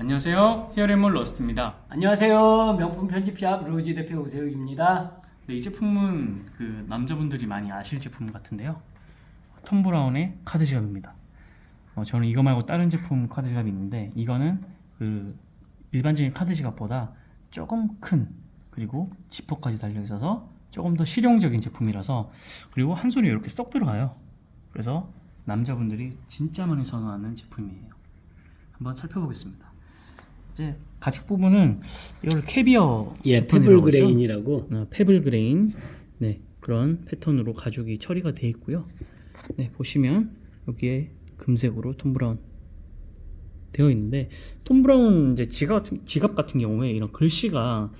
안녕하세요. 히어레몰 러스트입니다. 안녕하세요. 명품 편집샵 로지 대표 오세욱입니다. 네, 이 제품은 그 남자분들이 많이 아실 제품 같은데요. 톰 브라운의 카드 지갑입니다. 어, 저는 이거 말고 다른 제품 카드 지갑이 있는데 이거는 그 일반적인 카드 지갑보다 조금 큰 그리고 지퍼까지 달려 있어서 조금 더 실용적인 제품이라서 그리고 한 손에 이렇게 쏙 들어가요. 그래서 남자분들이 진짜 많이 선호하는 제품이에요. 한번 살펴보겠습니다. 이제 가죽 부분은 이걸 캐비어 예, 하죠. 그레인이라고. 어, 페블 그레인 네 그런 패턴으로 가죽이 처리가 되어 있고요. 네 보시면 여기에 금색으로 톰 브라운 되어 있는데 톰 브라운 이제 지갑 같은, 지갑 같은 경우에 이런 글씨가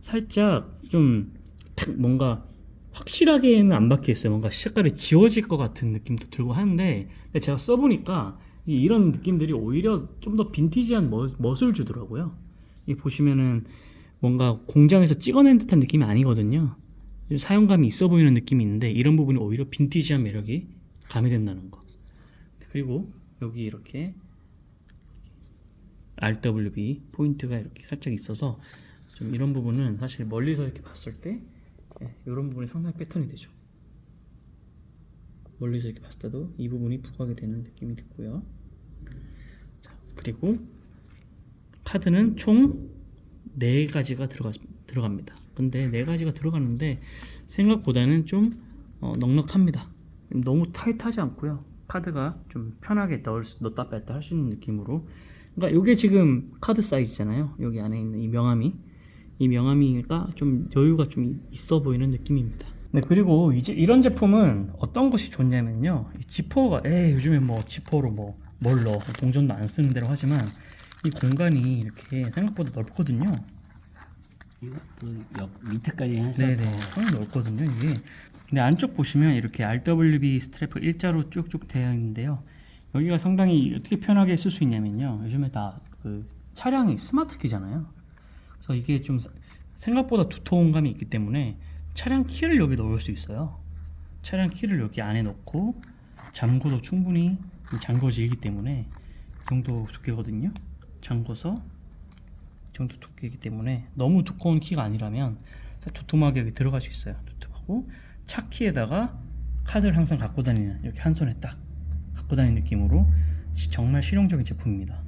살짝 좀 탁 뭔가 확실하게는 안 박혀 있어요. 뭔가 색깔이 지워질 것 같은 느낌도 들고 하는데 근데 제가 써보니까 이- 이런 느낌들이 오히려 좀 더 빈티지한 멋, 멋을 주더라고요. 이 보시면은 뭔가 공장에서 찍어낸 듯한 느낌이 아니거든요. 좀 사용감이 있어 보이는 느낌이 있는데 이런 부분이 오히려 빈티지한 매력이 가미된다는 거. 그리고 여기 이렇게 RWB 포인트가 이렇게 살짝 있어서 좀 이런 부분은 사실 멀리서 이렇게 봤을 때 예, 이런 부분이 상당히 패턴이 되죠. 멀리서 이렇게 봤을 때도 이 부분이 부각이 되는 느낌이 있고요. 자, 그리고 카드는 총 4가지가 들어가, 들어갑니다. 근데 4가지가 들어가는데 생각보다는 좀 어, 넉넉합니다. 너무 타이트하지 않고요. 카드가 좀 편하게 넣을 수, 넣다 뺐다 할 수 있는 느낌으로. 그러니까 이게 지금 카드 사이즈잖아요. 여기 안에 있는 이 명암이. 이 명암이가 좀 여유가 좀 있어 보이는 느낌입니다. 네, 그리고 이제 이런 제품은 어떤 것이 좋냐면요. 이 지퍼가, 에 요즘에 뭐 지퍼로 뭐, 뭘 넣어. 동전도 안 쓰는 대로 하지만 이 공간이 이렇게 생각보다 넓거든요. 이거 또옆 밑에까지 해서 네네. 손이 넓거든요, 이게. 근데 안쪽 보시면 이렇게 RWB 스트랩을 일자로 쭉쭉 되어 있는데요. 여기가 상당히 어떻게 편하게 쓸 수 있냐면요. 요즘에 다 그 차량이 스마트 키잖아요. 그래서 이게 좀 사- 생각보다 두터운 감이 있기 때문에 차량 키를 여기 넣을 수 있어요. 차량 키를 여기 안에 넣고 잠궈도 충분히 잠궈지기 때문에 이 정도 두께거든요. 잠궈서 이 정도 두께이기 때문에 너무 두꺼운 키가 아니라면 두툼하게 여기 들어갈 수 있어요. 두툼하고 차 키에다가 카드를 항상 갖고 다니는 이렇게 한 손에 딱 갖고 다니는 느낌으로 시- 정말 실용적인 제품입니다.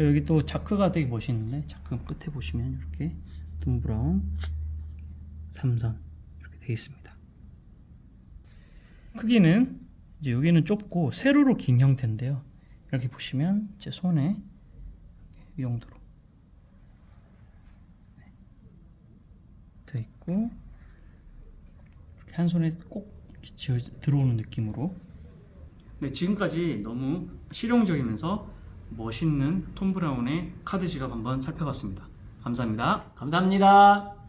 여기 또 자크가 되게 멋있는데 자크 끝에 보시면 이렇게 톰 브라운 삼선 이렇게 되어 있습니다. 크기는 이제 여기는 좁고 세로로 긴 형태인데요. 이렇게 보시면 제 손에 이렇게 이 정도로 돼 있고 이렇게 한 손에 꼭 쥐어 들어오는 느낌으로 네 지금까지 너무 실용적이면서 멋있는 톰 브라운의 카드 지갑 한번 살펴봤습니다 감사합니다 감사합니다.